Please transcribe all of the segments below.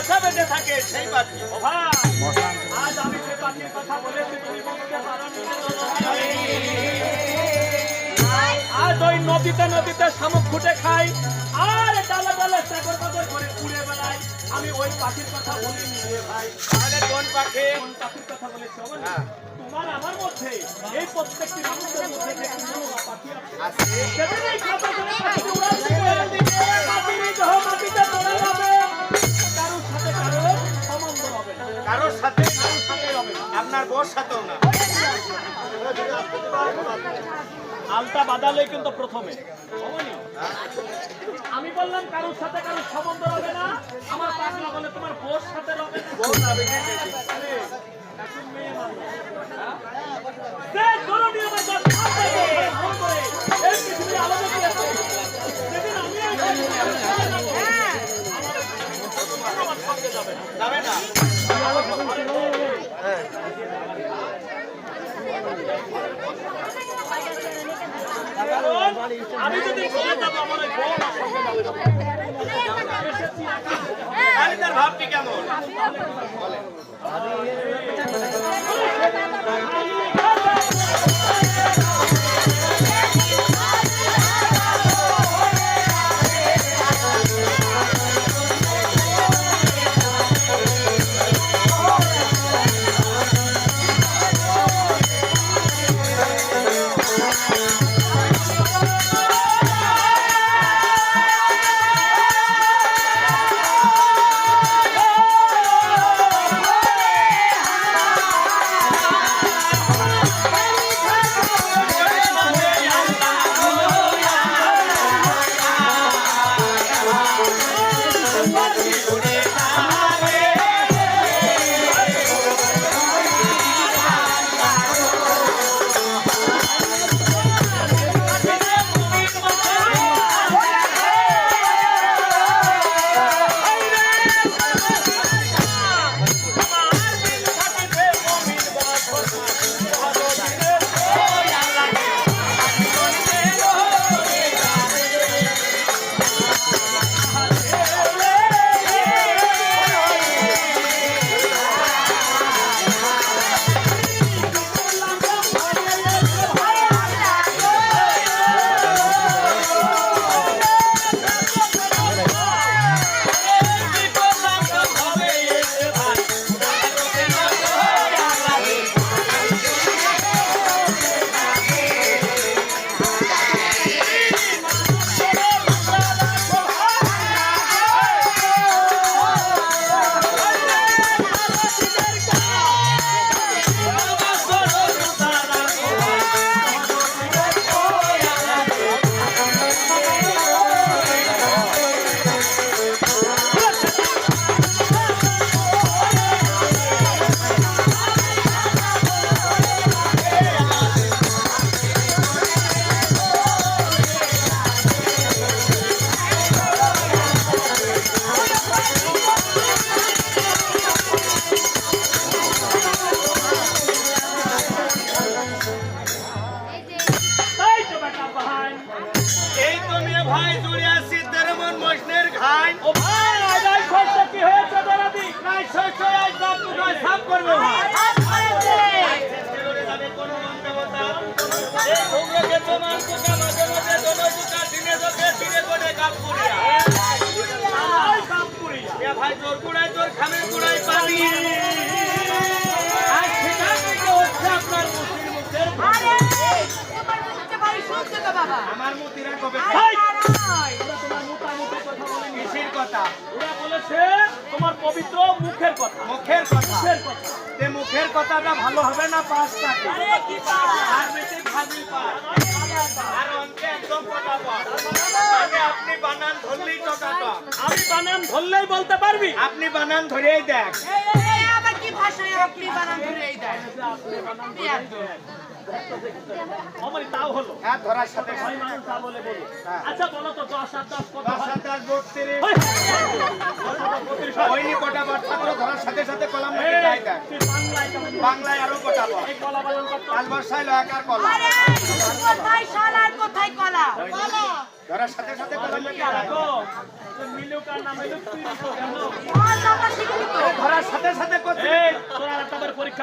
বাসা বেঁধে থাকে সেই পাখি। আজ আমি যে পাখির কথা বলেছি তুমি বুঝতে আজ ওই নদীতে নদীতে শামুক খুঁটে খাই। আর ডালে ডালে সাগর বাজার করে উড়ে বেড়াই। আমি ওই পাখির কথা বলিনি রে ভাই। তাহলে কোন পাখি? কোন পাখির কথা বলেছি অমনি? হ্যাঁ। তোমার আমার মধ্যে এই প্রত্যেকটি মানুষের মধ্যে যে পাখি আছে। আছে। সেদিনই খাতা করে পাখিটি কারোর সাথে আপনার বউর সাথেও না আলতা বাদালে কিন্তু প্রথমে আমি বললাম কারোর সাথে কারোর সম্বন্ধ হবে না আমার পাগলা বলে তোমার বোর সাথে হবে যাবে হ্যাঁ? আমি যদি চলে যাব বউ আমার। তাহলে তার ভাবটি কেমন ভাই তোর গুড়াই তোর খামের গুড়াই পানি আজ সেখান থেকে হচ্ছে আপনার মুসির মুখের আমার মুতিরা কবে ওরা তোমার মোটামুটি কথা বলে কিসের কথা? ওরা বলেছে তোমার পবিত্র মুখের কথা। মুখের কথা? মুখের কথা। তে মুখের কথাটা ভালো হবে না আর বেশি ভাবি পাস আর অন্তে একদম কথা পাস তবে আপনি বানান ধরলেই কথাটা আমি বানান ধরলেই বলতে পারবি? আপনি বানান ধরেই দেখ। আমার তাও হলো। হ্যাঁ ধরার সাথে ভাই মানুষ তা বলে বলো হ্যাঁ। আচ্ছা বলো তো দশ আর দশ কত দশ হয়? হাজার বত্রিশ। ওই, বত্রিশ ওইনি কটা বার্তা করে ধরার সাথে সাথে কলাম এই, লিখে তাই বাংলায় বাংলায় আরও কটা বল? এই কলা বাজান কত? কাল বর্ষায় লয়াকার কলা। আরে সাথে শালার কলাম কলা? আর আর কেন? সাথে সাথে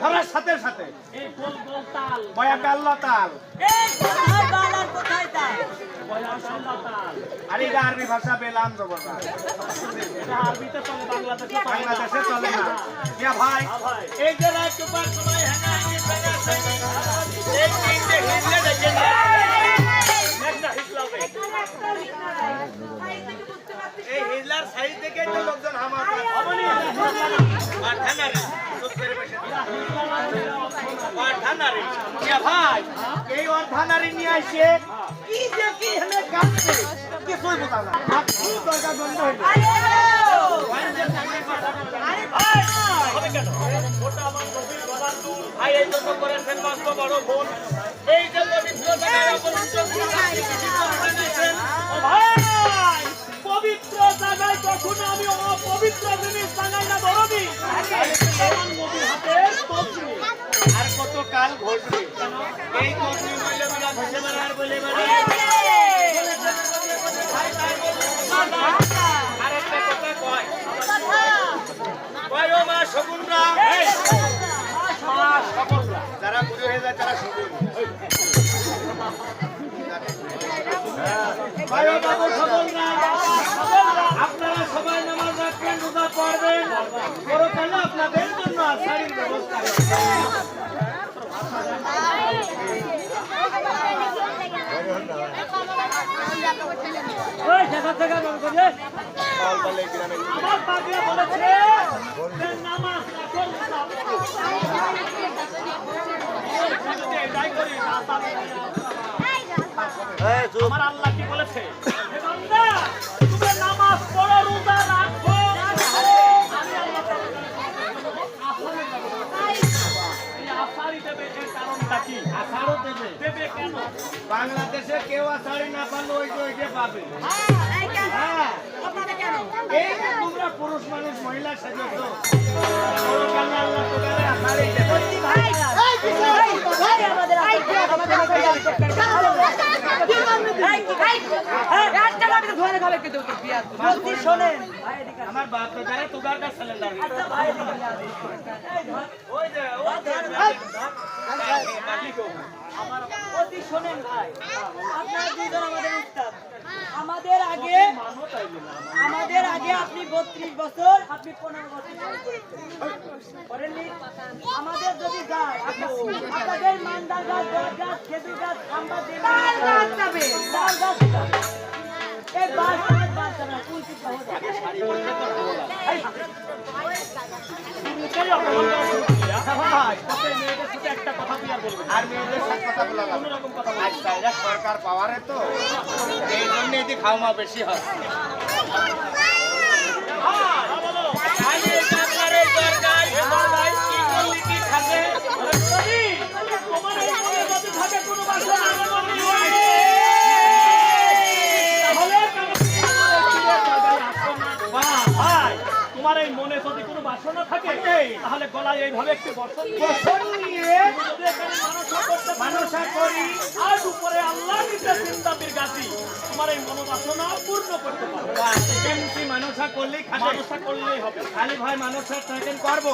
ধরার সাথে সাথে এই গোল গোল তাল। আর এটা আরবি ভাষা চলে বাংলাদেশে চলে না। ভাই। এই যে রাজকুমার ভাই এই অর্ধানারি নিয়ে আসে। কি যে কি হেনে কাটছে কিছুই বোঝা না। আপনি দরকার বন্ধ হইল। হবে কেন? ওটা আমার নবীর বাবার ভাই এই জন্য করেছেন বাস্তব বড় ভুল এই যে পবিত্র জায়গায় অপবিত্র বানাইছেন ও ভাই আমি অপবিত্র জিনিস না আর কত কাল ঘটবে এই কতনি বলে বলা ভেসে বেড়ার বলে আর একটা কথা কয়। কয় ও মা শকুনরা? মা সকলরা যারা বুড়ো হয়ে যায় তারা শকুন। কয় ও বাবু শকুনরা? আপনারা সবাই নামাজ রাখবেন রোজা পড়বেন। পরকালে আপনাদের জন্য শাড়ির ব্যবস্থা আমার পাগলা বলেছে নামাজ। আমার আল্লাহ কি বলেছে? দেবে দেবে কেন বাংলাদেশে কেউ আষাঢ়ি না পারলে ওই যে পাবে হ্যাঁ এই যে তোমরা পুরুষ মানুষ মহিলা আমার বাপ দাদারা তোদের কাছে সিলিন্ডার ওই যে অতি শোনেন ভাই আপনারা দুজন আমাদের উস্তাদ। আমাদের আগে আমাদের আগে আপনি বত্রিশ বছর আপনি পনেরো বছর করেননি? আমাদের যদি যায় আপনাদের মান্দার গাছ বট গাছ খেজুর গাছ খাম্বা গাছ যাবে। তাল গাছ এই বাস বাস যাবে কুলচি পাওয়া যাবে। হ্যাঁ? ভাই মেয়েদের সাথে একটা কথা তুই আর বলবি আর মেয়েদের সাথে কথা বলা যাবে না। কথা আচ্ছা এরা সরকার পাওয়ারে তো এই জন্য এটি খাওয়া বেশি হয় তোমার এই মনে যদি কোনো বাসনা থাকে তাহলে গলায় এইভাবে একটি বর্ষণ নিয়ে মানুষা করি আর উপরে আল্লাহ চিন্তা গাছি তোমার এই মনোবাসনা পূর্ণ করতে পারো কেমতি মানুষা করলেই মানসা করলেই হবে খালি ভাই মানুষের থাকেন করব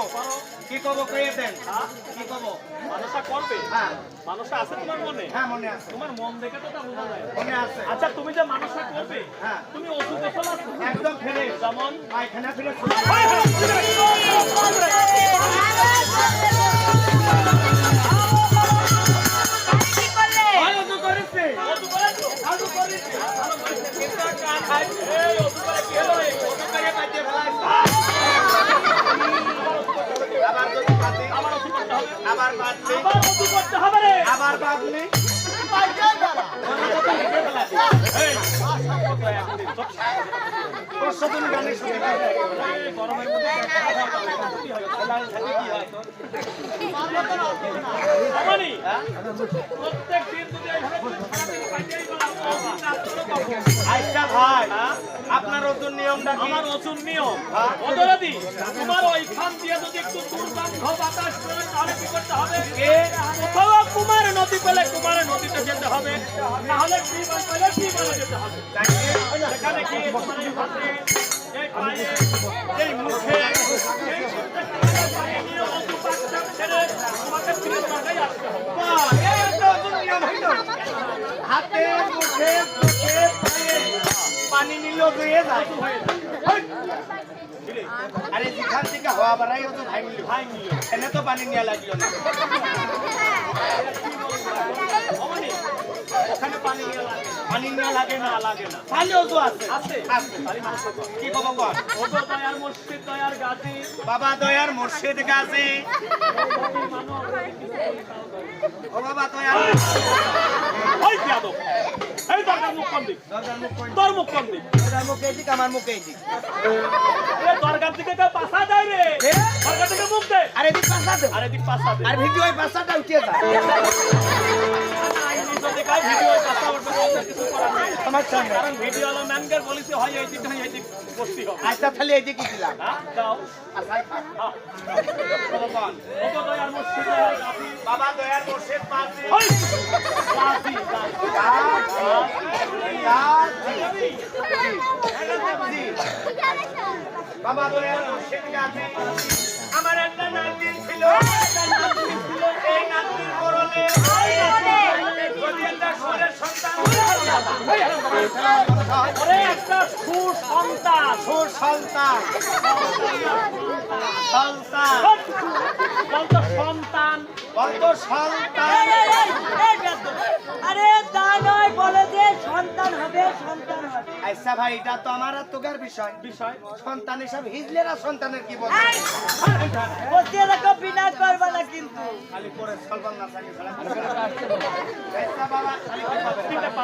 কি কব কয়ে দেন হ্যাঁ? কি কব মানসা করবে হ্যাঁ মানসা আছে তোমার মনে হ্যাঁ মনে আছে তোমার মন দেখে তো তা বোঝা যায় মনে আছে আচ্ছা তুমি যে মানসা করবে হ্যাঁ। তুমি ওষুধ আছো একদম ফেরে যেমন পায়খানা ফিরে আবার বাদলে আবার ওষুধ করতে হবে রে আবার আচ্ছা ভাই আপনার ওজন নিয়মটা আমার ওজন নিয়ম। হ্যাঁ। ওদরাদি তোমার ওই দিয়ে যদি একটু দুর্গন্ধ বাতাস তাহলে কি করতে হবে? কে? অথবা কুমার নদী পেলে কুমার নদীতে যেতে হবে তাহলে কি পেলে কি বলে যেতে হবে। সেখানে কি? এই পায়ে এই মুখে এই তোমাকে আসতে হবে। হাতে মুখে চোখে পায়ে পানি নিল ধুয়ে যায়। আরে যেখান থেকে হওয়া বাড়াই তো ভাই ভাঙিল। এনে তো পানি নিয়ে লাগল না অমনি, ওখানে পানি নিয়ে লাগে। পানি নিয়ে লাগে না লাগে না। পানিও তো আছে। আছে আছে। তাহলে মানুষ কি খবর কর ও দয়ার মসজিদ দয়ার গাছি বাবা দয়ার মুর্শিদ গাজী। ও বাবা দয়ার ওই বিয়াদব। এই দরকার মুখ কম দিক? দরজার মুখ কম দিক? দরজার মুখ এই দিক আমার মুখ এই দিক। এ দরগার দিকে কেউ পাশা দেয় রে। এ? দরগার দিকে মুখ দে। আরে দিক পাশা দে। আরে দিক পাশা দে। আর ভিডিও পাশাটা উঠিয়ে যায় আইনি আমার একটা নাতি ছিল এই নাতির করলে ওরে একটা সুসন্তান সুসন্তান সন্তান সন্তান সন্তান এই, এই, এই, এই ব্যস্ত। আরে তা নয় বলে যে সন্তান হবে সন্তান হবে আচ্ছা ভাই এটা তো আমার আর তোকার বিষয় বিষয় সন্তান হিসাব হিজলেরা সন্তানের কি বলে বসিয়ে রাখো বিনা করবে না কিন্তু খালি করে সলবান না থাকে আচ্ছা বাবা খালি করে পাবে।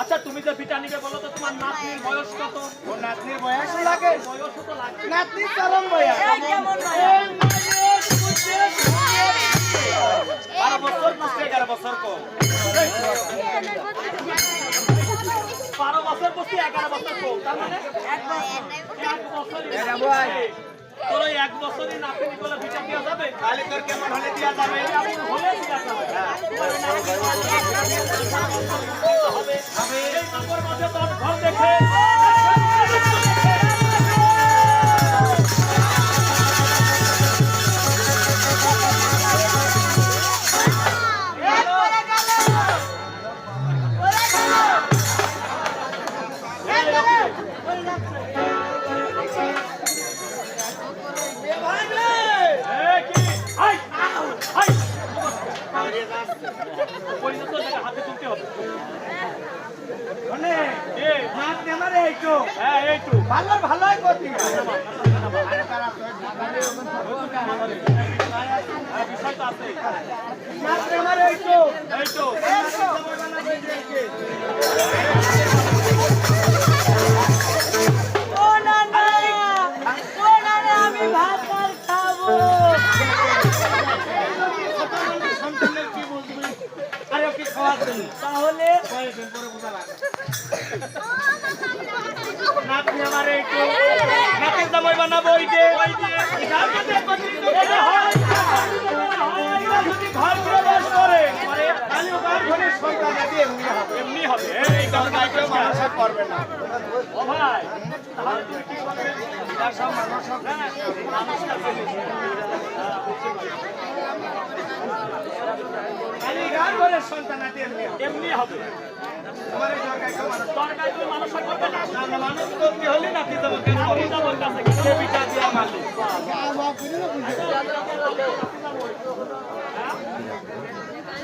আচ্ছা তুমি যে বিটা নিবে বলো তো তোমার নাতনির বয়স কত? ও নাতনির বয়স লাগে। বয়স তো লাগবে নাতনির চরম বয়স। এই কেমন বারো বছর বুঝতে এগারো বছর কম। বারো বছর বসে এগারো বছর কম তার মানে? এক বয়। তোর ওই এক বছরই নাতি নিকলে বিটা দেওয়া যাবে? তাহলে তোর কেমন হলে দেওয়া যাবে? হলে দেওয়া যাবে। হবে। হবে এই নম্বর মাঝে তোর ঘর দেখে। সন্তান আদি এমনি হবে। এমনি হবে আমার জায়গায় কেউ মানুষ দরকার মানুষ করবে না। না না মানুষ করতে হলে সে পিঠা দিয়া মারলি?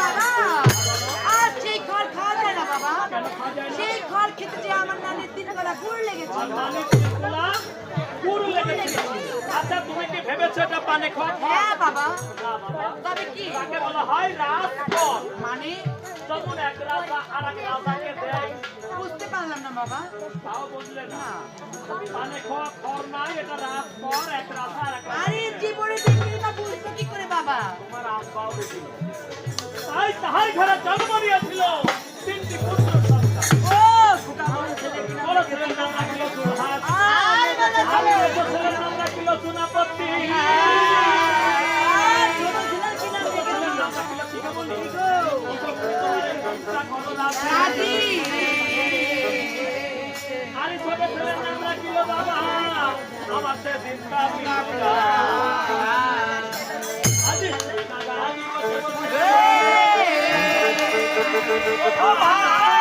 বাড়াও। সেই খড় খাওয়া যায় না বাবা। সেই খড় খেতে যে আমার নানির তিন গুড় লেগেছে। নানি তিনকুলা পুরো লেগেছিল আচ্ছা তুমি কি ভেবেছো এটা পানে খাওয়া হ্যাঁ বাবা, তবে কি? বলা হয় রাজপথ মানে যেমন এক রাজা আর এক রাজাকে দেয় বুঝতে পারলাম না বাবা। তাও বুঝলে না পানে খর নাই এটা রাজপথ এক রাজা আর এক আরে জীবনে দেখিনি তা বুঝব কি করে বাবা? তোমার আব্বাও বেশি তাই তাহার ঘরে জন্ম ও